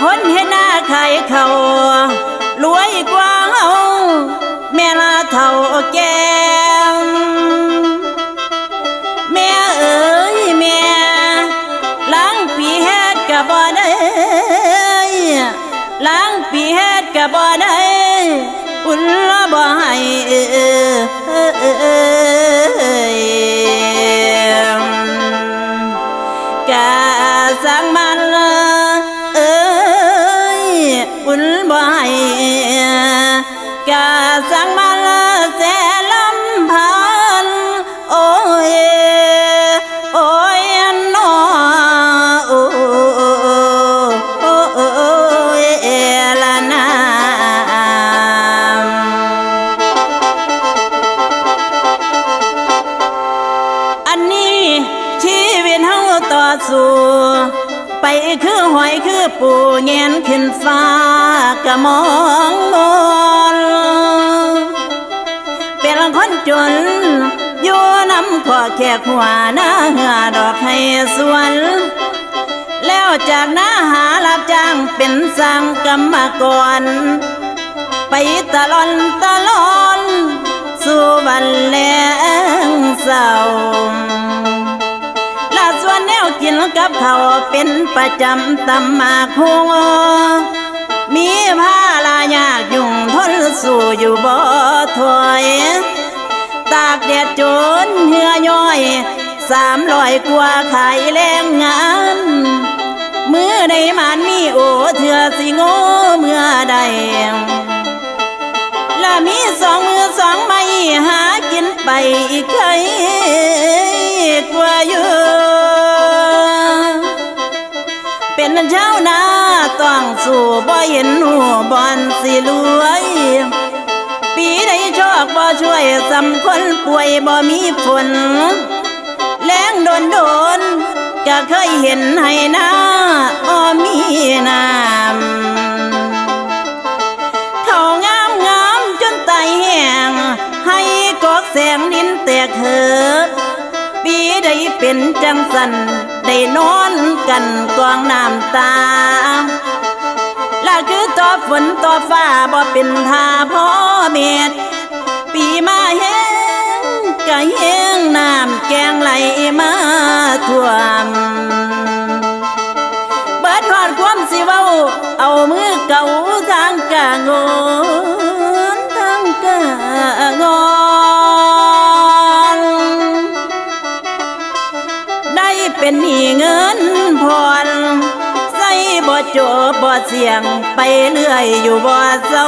คนเห็นหน้าขายเขารวยกว่าเฮาแม่ลาเท่าแก่แม่เอ๋ยแม่ล้างปีเฮ็ดก็บ่ได้ล้างปีเฮ็ดก็บ่ได้อุ่นละบ่ให้ สังมันแสลำพันโอ้ยโอ้ยนอโอ้โอ้โอ้ยละนามอันนี้ชีวิตเฮาต่อสู้ไปคือหอยคือปูเงียนขึ้นฟ้ากะมองมน น้ำขอแขกหัวหน้าเหือดอกให้สวน แล้วจากหน้าหารับจ้างเป็นสร้างกรรมกร ไปตะลอนตะลอนสู่วันแลงเศร้าลาส่วนแนวกินกับเขาเป็นประจำตำมาคงมีผ้าลายากยุ่งทนสู่อยู่บ่ถอย ตากแดดจนเหือย่อยสามร้อยกว่าขายแรงงานมือใดมันมีโอเถื่อสิโง่เมื่อใดและมีสองมือสองไม้หากินไปอีกใครกว่าอยู่เป็นเช้านาต้องสู่บ่เห็นหัวบอนสิรวย ดโชคบ่ช่วยสำคนป่วยบ่มีฝนแรงโดนโดนก็เคยเห็นให้หน้าอ้อมีน้ำเขางามงามจนไตแห้งให้กอกแสงดินแตกเหอะปีใดเป็นจังสันได้นอนกันกองน้ำตาละคือต่อฝนต่อฟ้าบ่เป็นทาพ่อเม็ด ปีมาแห้งก็แห้งน้ำแกงไหลมาท่วมเบิดทอดความสิเว้า เอามือเก่าทางกะงอนทางกะงอนได้เป็นหนี้เงินผ่อนใส่บ่โจบบ่เสียงไปเรื่อยอยู่บ่เศร้า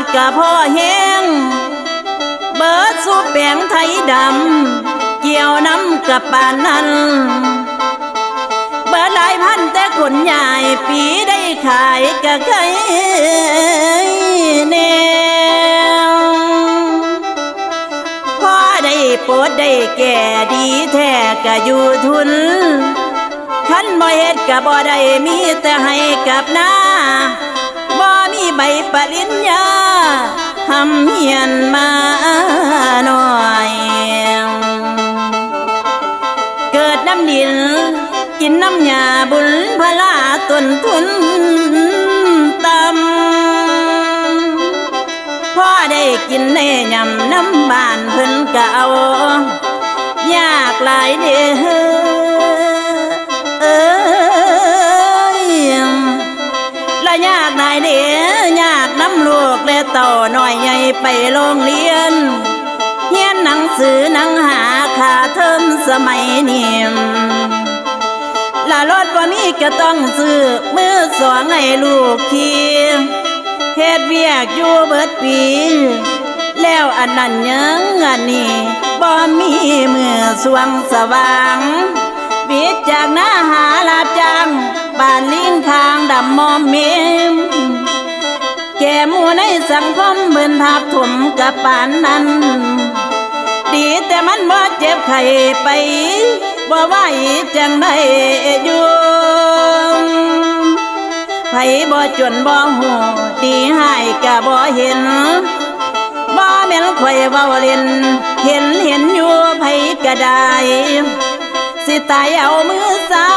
ค่ารถกะพ่อแห้ง เบิดสูบแปงไทยดำ เกี่ยวน้ำกับปานนั้น เบิดหลายพันแต่คนใหญ่ปีได้ขายกะไก่แนวพอได้โปรดได้แก่ดีแท้กะอยู่ทุนขันบ่เฮ็ดกะบ่ได้มีแต่ให้กับหน้า ใบปริญญาทำเฮียนมาหน่อย เกิดน้ำดิน กินน้ำยาบุญพลาต้นทุนตำพ่อได้กินได้ยำน้ำบานเพิ่นกะเอายากหลายเด้อ อยใหญ่ไปโรงเรียนเฮียนหนังสือหนังหาค่าเทอมสมัยนี้ละรถว่ามีก็ต้องซื้อมือสองให้ลูกขี่เฮ็ดเวียกอยู่เบิดปี แล้วอันนั้นยังอันนี้บ่มีมือสวงสว่างบิดจากหน้าหาลาบจังบ้านลิงทางดำมอมเมม แก่หมู่ในสังคมเบิ่นทับถมกับปานนั้น ดีแต่มันบ่เจ็บไข้ไปบ่ไหวจังได้อยู่ไผบ่จนบ่หูดีหายกะบ่เห็นบ่แม่นข่อยเว้าเล่น เห็นเห็นอยู่ไผก็ได้สิสิตายเอามือเศร้า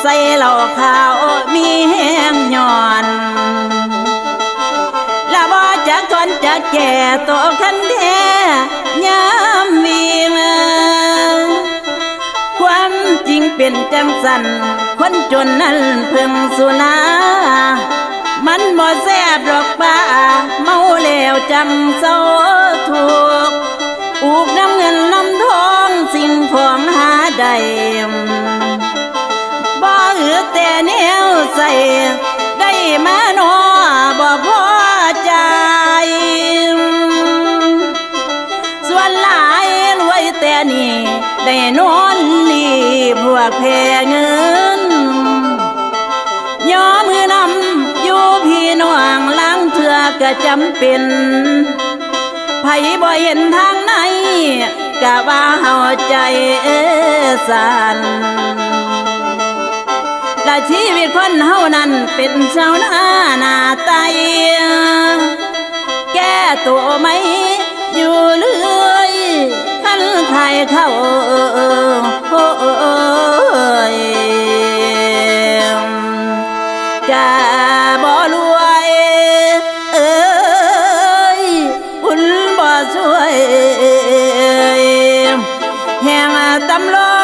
ใส่เหล่าขาวมีแห้งย่อน แก่ตัวคันแท้ยามวิ่งความจริงเป็นจังสันคนจนนั้นเพิ่งสุนามันบ่แซ่บดอกป้าเมาแล้วจังเศร้าถูกข์อูกน้ำเงินน้ำทองสิ่งของหาได้บ่อือแต่แนวใส่ พวกแพเงินย่อมือนำอยู่พี่น้องล้างเถื่อก็จำเป็นไผบ่เห็นทางไหนกะว่าเฮาใจเอสันและชีวิตคนเฮานั้นเป็นชาวนาหน้าไตแก้ตัวไม่อยู่เรื่อยขันใครเข้า I'm luôn